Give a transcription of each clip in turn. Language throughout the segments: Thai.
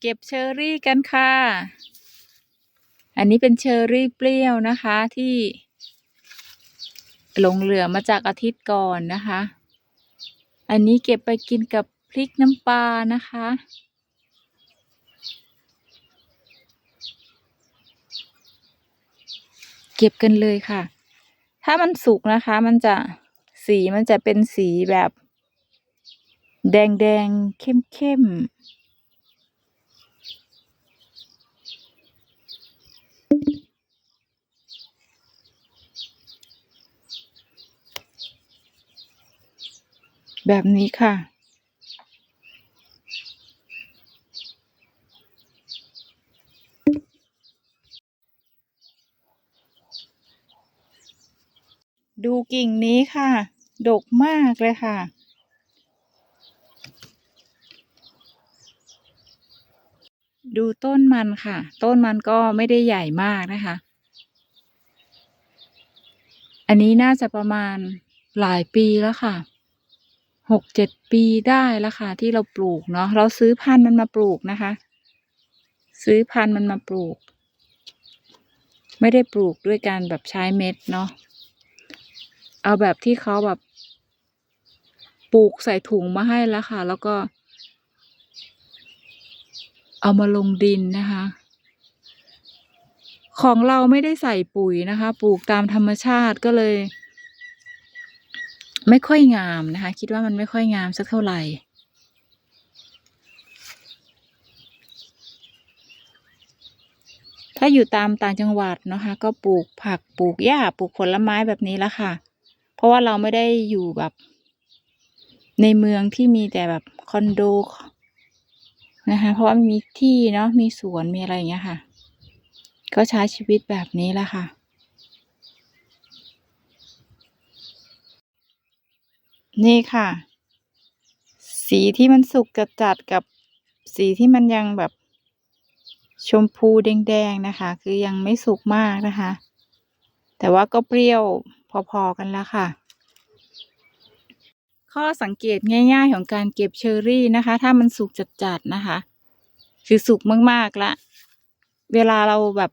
เก็บเชอร์รี่กันค่ะ อันนี้เป็นเชอร์รี่เปรี้ยวนะคะที่หลงเหลือมาจากอาทิตย์ก่อนนะคะ อันนี้เก็บไปกินกับพริกน้ำปลานะคะ เก็บกันเลยค่ะ ถ้ามันสุกนะคะ มันจะสีมันจะเป็นสีแบบ แดงแดงเข้มเข้ม แบบนี้ค่ะ ดูกิ่งนี้ค่ะ ดกมากเลยค่ะ ดูต้นมันค่ะ ต้นมันก็ไม่ได้ใหญ่มากนะคะ อันนี้น่าจะประมาณหลายปีแล้วค่ะ หกเจ็ดปีได้แล้วค่ะ ที่เราปลูกเนาะเราซื้อพันธุ์มันมาปลูกนะคะ ซื้อพันธุ์มันมาปลูก ไม่ได้ปลูกด้วยการแบบใช้เม็ดเนาะเอาแบบที่เขาแบบ ปลูกใส่ถุงมาให้แล้วค่ะ แล้วก็ เอามาลงดินนะคะ ของเราไม่ได้ใส่ปุ๋ยนะคะ ปลูกตามธรรมชาติก็เลย ไม่ค่อยงามนะคะ คิดว่ามันไม่ค่อยงามสักเท่าไหร่ ถ้าอยู่ตามต่างจังหวัดนะคะ ก็ปลูกผักปลูกหญ้าปลูกผลไม้แบบนี้ล้วค่ะ เพราะว่าเราไม่ได้อยู่แบบ ในเมืองที่มีแต่แบบคอนโดนะคะ เพราะว่ามีที่เนาะมีสวนมีอะไรอย่างเงี้ยค่ะ ก็ใช้ชีวิตแบบนี้ละค่ะ นี่ค่ะ สีที่มันสุกจัดจัดกับสีที่มันยังแบบ ชมพูแดงๆนะคะ คือยังไม่สุกมากนะคะ แต่ว่าก็เปรี้ยวพอๆกันแล้วค่ะ ข้อสังเกตง่ายๆของการเก็บเชอร์รี่นะคะ ถ้ามันสุกจัดๆนะคะ คือสุกมากๆละ เวลาเราแบบ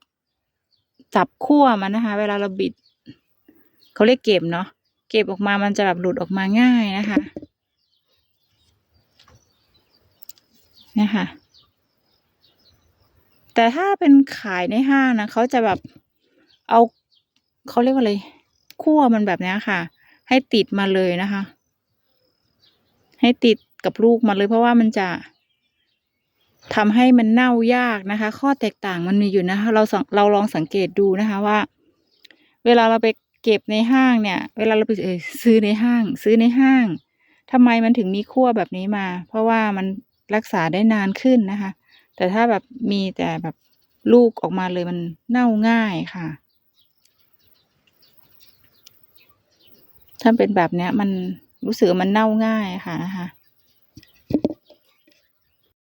จับขั้วมันนะคะ เวลาเราบิด เขาเรียกเก็บเนาะ เก็บออกมามันจะแบบหลุดออกมาง่ายนะคะนะคะแต่ถ้าเป็นขายในห้างนะเขาจะแบบเอาเขาเรียกว่าอะไรคั่วมันแบบนี้ค่ะ ให้ติดมาเลยนะคะ ให้ติดกับลูกมาเลยเพราะว่ามันจะทำให้มันเน่ายากนะคะ ข้อแตกต่างมันมีอยู่นะคะ เราสังเราลองสังเกตดูนะคะว่า เวลาเราไป เก็บในห้างเนี่ย เวลาเราไปเออซื้อในห้าง ซื้อในห้างทำไมมันถึงมีขั้วแบบนี้มา เพราะว่ามันรักษาได้นานขึ้นนะคะ แต่ถ้าแบบมีแต่แบบลูกออกมาเลยมันเน่าง่ายค่ะ ถ้าเป็นแบบเนี้ยมันรู้สึกมันเน่าง่ายค่ะนะคะ